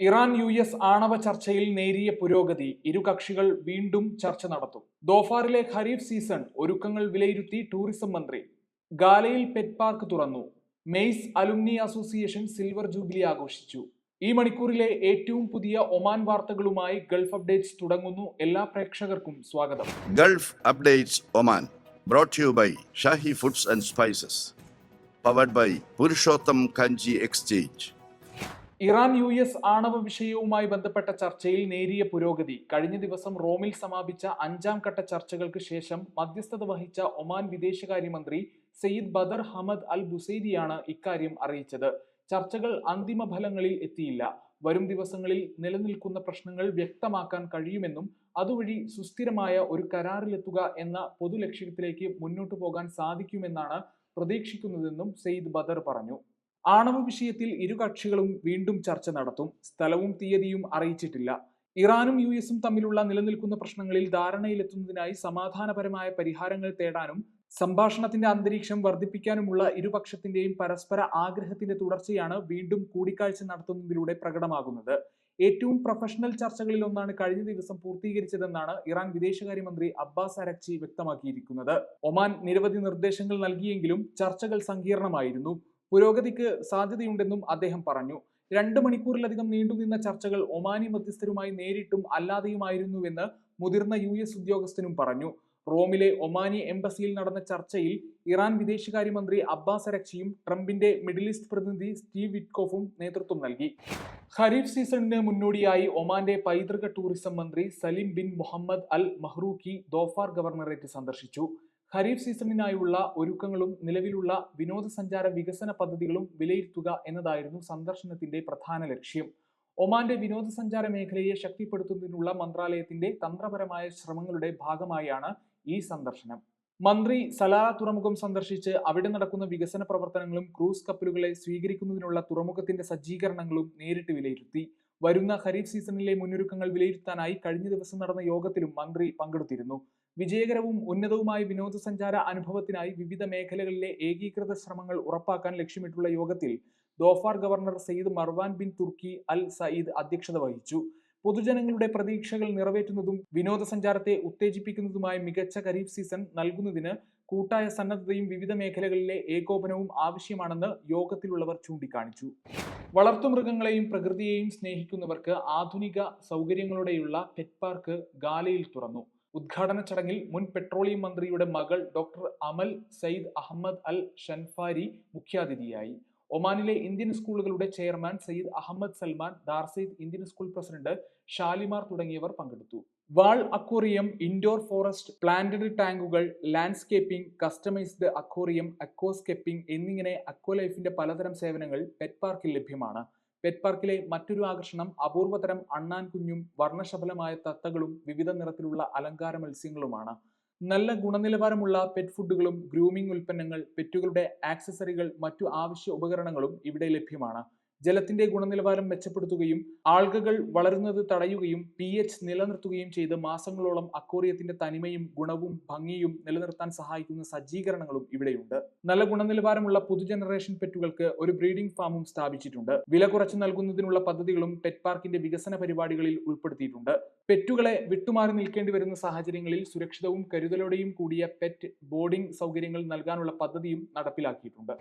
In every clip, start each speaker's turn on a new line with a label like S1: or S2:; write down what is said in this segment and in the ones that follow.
S1: Iran U S ആണവ ചർച്ചയിൽ നേരിയ പുരോഗതി ഇരു കക്ഷികൾ വീണ്ടും ചർച്ച നടത്തും. ദോഫാറിലെ ഖരീഫ് സീസൺ ഒരുക്കങ്ങൾ വിലയിരുത്തി ടൂറിസം മന്ത്രി ഗാലയിൽ പെറ്റ് പാർക്ക് തുറന്നു. MACE alumni association silver jubilee ആഘോഷിച്ചു. ഈ മണിക്കൂറിലെ ഏറ്റവും പുതിയ ഒമാൻ വാർത്തകളുമായി ഗൾഫ് അപ്ഡേറ്റ്സ് തുടങ്ങുന്നു. എല്ലാ പ്രേക്ഷകർക്കും സ്വാഗതം.
S2: Gulf updates Oman brought you by Shahi foods and spices powered by Purushottam Kanji exchange.
S1: Iran U S ആണവ വിഷയവുമായി ബന്ധപ്പെട്ട ചർച്ചയിൽ നേരിയ പുരോഗതി. കഴിഞ്ഞ ദിവസം റോമിൽ സമാപിച്ച അഞ്ചാം ഘട്ട ചർച്ചകൾക്ക് ശേഷം മധ്യസ്ഥത വഹിച്ച ഒമാൻ വിദേശകാര്യമന്ത്രി സയ്യിദ് ബദർ ഹമദ് അൽ ബുസൈദിയാണ് ഇക്കാര്യം അറിയിച്ചത്. ചർച്ചകൾ അന്തിമ ഫലങ്ങളിൽ എത്തിയില്ല. വരും ദിവസങ്ങളിൽ നിലനിൽക്കുന്ന പ്രശ്നങ്ങൾ വ്യക്തമാക്കാൻ കഴിയുമെന്നും അതുവഴി സുസ്ഥിരമായ ഒരു കരാറിലെത്തുക എന്ന പൊതുലക്ഷ്യത്തിലേക്ക് മുന്നോട്ടു പോകാൻ സാധിക്കുമെന്നാണ് പ്രതീക്ഷിക്കുന്നതെന്നും സെയ്ദ് ബദർ പറഞ്ഞു. ആണവ വിഷയത്തിൽ ഇരു കക്ഷികളും വീണ്ടും ചർച്ച നടത്തും. സ്ഥലവും തീയതിയും അറിയിച്ചിട്ടില്ല. ഇറാനും യു എസും തമ്മിലുള്ള നിലനിൽക്കുന്ന പ്രശ്നങ്ങളിൽ ധാരണയിലെത്തുന്നതിനായി സമാധാനപരമായ പരിഹാരങ്ങൾ തേടാനും സംഭാഷണത്തിന്റെ അന്തരീക്ഷം വർദ്ധിപ്പിക്കാനുമുള്ള ഇരുപക്ഷത്തിന്റെയും പരസ്പര ആഗ്രഹത്തിന്റെ തുടർച്ചയാണ് വീണ്ടും കൂടിക്കാഴ്ച നടത്തുന്നതിലൂടെ പ്രകടമാകുന്നത്. ഏറ്റവും പ്രൊഫഷണൽ ചർച്ചകളിൽ ഒന്നാണ് കഴിഞ്ഞ ദിവസം പൂർത്തീകരിച്ചതെന്നാണ് ഇറാൻ വിദേശകാര്യമന്ത്രി അബ്ബാസ് അരക്ചി വ്യക്തമാക്കിയിരിക്കുന്നത്. ഒമാൻ നിരവധി നിർദ്ദേശങ്ങൾ നൽകിയെങ്കിലും ചർച്ചകൾ സങ്കീർണമായിരുന്നു. പുരോഗതിക്ക് സാധ്യതയുണ്ടെന്നും അദ്ദേഹം പറഞ്ഞു. രണ്ട് മണിക്കൂറിലധികം നീണ്ടുനിന്ന ചർച്ചകൾ ഒമാനി മധ്യസ്ഥരുമായി നേരിട്ടും അല്ലാതെയുമായിരുന്നുവെന്ന് മുതിർന്ന യു എസ് ഉദ്യോഗസ്ഥനും പറഞ്ഞു. റോമിലെ ഒമാനി എംബസിയിൽ നടന്ന ചർച്ചയിൽ ഇറാൻ വിദേശകാര്യമന്ത്രി അബ്ബാസ് അരക്ഷിയും ട്രംപിന്റെ മിഡിൽ ഈസ്റ്റ് പ്രതിനിധി സ്റ്റീവ് വിറ്റ്കോഫും നേതൃത്വം നൽകി. ഖരീഫ് സീസണിന് മുന്നോടിയായി ഒമാന്റെ പൈതൃക ടൂറിസം മന്ത്രി Salim bin Muhammad Al Mahrouqi Dhofar governorate സന്ദർശിച്ചു. ഖരീഫ് സീസണിനായുള്ള ഒരുക്കങ്ങളും നിലവിലുള്ള വിനോദസഞ്ചാര വികസന പദ്ധതികളും വിലയിരുത്തുക എന്നതായിരുന്നു സന്ദർശനത്തിന്റെ പ്രധാന ലക്ഷ്യം. ഒമാന്റെ വിനോദസഞ്ചാര മേഖലയെ ശക്തിപ്പെടുത്തുന്നതിനുള്ള മന്ത്രാലയത്തിന്റെ തന്ത്രപരമായ ശ്രമങ്ങളുടെ ഭാഗമായാണ് ഈ സന്ദർശനം. മന്ത്രി സലാറ തുറമുഖം സന്ദർശിച്ച് അവിടെ നടക്കുന്ന വികസന പ്രവർത്തനങ്ങളും ക്രൂസ് കപ്പലുകളെ സ്വീകരിക്കുന്നതിനുള്ള തുറമുഖത്തിന്റെ സജ്ജീകരണങ്ങളും നേരിട്ട് വിലയിരുത്തി. വരുന്ന ഖരീഫ് സീസണിലെ മുന്നൊരുക്കങ്ങൾ വിലയിരുത്താനായി കഴിഞ്ഞ ദിവസം നടന്ന യോഗത്തിലും മന്ത്രി പങ്കെടുത്തിരുന്നു. വിജയകരവും ഉന്നതവുമായ വിനോദസഞ്ചാര അനുഭവത്തിനായി വിവിധ മേഖലകളിലെ ഏകീകൃത ശ്രമങ്ങൾ ഉറപ്പാക്കാൻ ലക്ഷ്യമിട്ടുള്ള യോഗത്തിൽ Dhofar governor Sayyid Marwan bin Turki Al Said അധ്യക്ഷത വഹിച്ചു. പൊതുജനങ്ങളുടെ പ്രതീക്ഷകൾ നിറവേറ്റുന്നതും വിനോദസഞ്ചാരത്തെ ഉത്തേജിപ്പിക്കുന്നതുമായ മികച്ച ഖരീഫ് സീസൺ നൽകുന്നതിന് കൂട്ടായ സന്നദ്ധതയും വിവിധ മേഖലകളിലെ ഏകോപനവും ആവശ്യമാണെന്ന് യോഗത്തിലുള്ളവർ ചൂണ്ടിക്കാണിച്ചു. വളർത്തുമൃഗങ്ങളെയും പ്രകൃതിയെയും സ്നേഹിക്കുന്നവർക്ക് ആധുനിക സൗകര്യങ്ങളോടെയുള്ള പെറ്റ് പാർക്ക് ഗാലയിൽ തുറന്നു. ഉദ്ഘാടന ചടങ്ങിൽ മുൻ പെട്രോളിയം മന്ത്രിയുടെ മകൾ doctor Amal Sayyid Ahmed Al Shanfari മുഖ്യാതിഥിയായി. ഒമാനിലെ ഇന്ത്യൻ സ്കൂളുകളുടെ chairman Sayyid Ahmed Salman Darsaid Indian school president Shalimar തുടങ്ങിയവർ പങ്കെടുത്തു. Wall aquarium indoor forest planted ടാങ്കുകൾ ലാൻഡ്സ്കേപ്പിംഗ് കസ്റ്റമൈസ്ഡ് അക്വോറിയം അക്വോസ്കേപ്പിംഗ് എന്നിങ്ങനെ അക്വലൈഫിന്റെ പലതരം സേവനങ്ങൾ പെറ്റ് പാർക്കിൽ ലഭ്യമാണ്. പെറ്റ് പാർക്കിലെ മറ്റൊരു ആകർഷണം അപൂർവതരം അണ്ണാൻ കുഞ്ഞും വർണശബലമായ തത്തകളും വിവിധ നിറത്തിലുള്ള അലങ്കാര മത്സ്യങ്ങളുമാണ്. നല്ല ഗുണനിലവാരമുള്ള പെറ്റ് ഫുഡുകളും ഗ്രൂമിംഗ് ഉൽപ്പന്നങ്ങൾ പെറ്റുകളുടെ ആക്സസറികൾ മറ്റു ആവശ്യ ഉപകരണങ്ങളും ഇവിടെ ലഭ്യമാണ്. ജലത്തിന്റെ ഗുണനിലവാരം മെച്ചപ്പെടുത്തുകയും ആൾഗകൾ വളരുന്നത് തടയുകയും പി എച്ച് നിലനിർത്തുകയും ചെയ്ത് മാസങ്ങളോളം അക്കോറിയത്തിന്റെ തനിമയും ഗുണവും ഭംഗിയും നിലനിർത്താൻ സഹായിക്കുന്ന സജ്ജീകരണങ്ങളും ഇവിടെയുണ്ട്. നല്ല ഗുണനിലവാരമുള്ള പുതുജനറേഷൻ പെറ്റുകൾക്ക് ഒരു ബ്രീഡിംഗ് ഫാമും സ്ഥാപിച്ചിട്ടുണ്ട്. വില കുറച്ച് നൽകുന്നതിനുള്ള പദ്ധതികളും പെറ്റ് പാർക്കിന്റെ വികസന പരിപാടികളിൽ ഉൾപ്പെടുത്തിയിട്ടുണ്ട്. പെറ്റുകളെ വിട്ടുമാറി നിൽക്കേണ്ടി വരുന്ന സാഹചര്യങ്ങളിൽ സുരക്ഷിതവും കരുതലോടെയും കൂടിയ പെറ്റ് ബോർഡിംഗ് സൗകര്യങ്ങൾ നൽകാനുള്ള പദ്ധതിയും നടപ്പിലാക്കിയിട്ടുണ്ട്.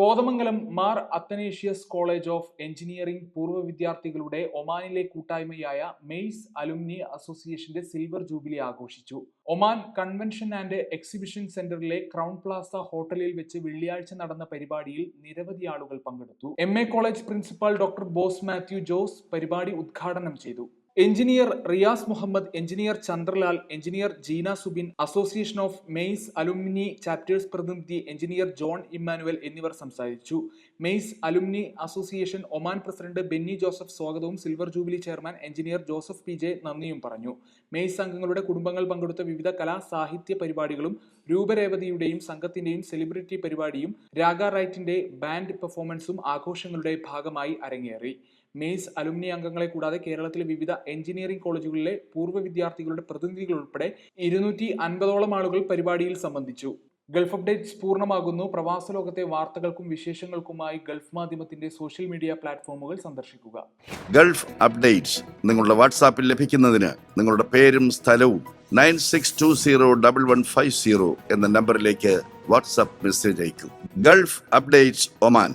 S1: Kothamangalam Mar Athanasius college of engineering പൂർവ വിദ്യാർത്ഥികളുടെ ഒമാനിലെ കൂട്ടായ്മയായ മെയ്സ് അലുമിനി അസോസിയേഷന്റെ സിൽവർ ജൂബിലി ആഘോഷിച്ചു. ഒമാൻ കൺവെൻഷൻ ആൻഡ് എക്സിബിഷൻ സെന്ററിലെ ക്രൗൺ പ്ലാസ ഹോട്ടലിൽ വെച്ച് വെള്ളിയാഴ്ച നടന്ന പരിപാടിയിൽ നിരവധി ആളുകൾ പങ്കെടുത്തു. M college principal doctor Bose Mathew Jose പരിപാടി ഉദ്ഘാടനം ചെയ്തു. Engineer Riyas Muhammad engineer Chandralal engineer Jeena Subin association of MACE alumni chapters പ്രതിനിധി എഞ്ചിനീയർ ജോൺ ഇമ്മാനുവൽ എന്നിവർ സംസാരിച്ചു. MACE alumni association Oman president Benny Joseph സ്വാഗതവും silver jubilee chairman engineer Joseph P J നന്ദിയും പറഞ്ഞു. Maze അംഗങ്ങളുടെ കുടുംബങ്ങൾ പങ്കെടുത്ത വിവിധ കലാ സാഹിത്യ പരിപാടികളും രൂപരേവതിയുടെയും സംഘത്തിന്റെയും സെലിബ്രിറ്റി പരിപാടിയും രാഗ റൈറ്റിന്റെ ബാൻഡ് പെർഫോമൻസും ആഘോഷങ്ങളുടെ ഭാഗമായി അരങ്ങേറി. മെയ്സ് അലുമിനി അംഗങ്ങളെ കൂടാതെ കേരളത്തിലെ വിവിധ എഞ്ചിനീയറിംഗ് കോളേജുകളിലെ പൂർവ വിദ്യാർത്ഥികളുടെ പ്രതിനിധികൾ ഉൾപ്പെടെ ഇരുന്നൂറ്റി അൻപതോളം ആളുകൾ പരിപാടിയിൽ സംബന്ധിച്ചു. ഗൾഫ് അപ്ഡേറ്റ്സ് പൂർണമാകുന്നു. പ്രവാസ ലോകത്തെ വാർത്തകൾക്കും വിശേഷങ്ങൾക്കുമായി ഗൾഫ് മാധ്യമത്തിന്റെ സോഷ്യൽ മീഡിയ പ്ലാറ്റ്ഫോമുകൾ സന്ദർശിക്കുക.
S2: ഗൾഫ് അപ്ഡേറ്റ്സ് നിങ്ങളുടെ വാട്സാപ്പിൽ ലഭിക്കുന്നതിന് നിങ്ങളുടെ പേരും സ്ഥലവും nine six two zero double one five zero എന്ന നമ്പറിലേക്ക് വാട്സാപ്പ് മെസ്സേജ് അയക്കും. Gulf updates Oman.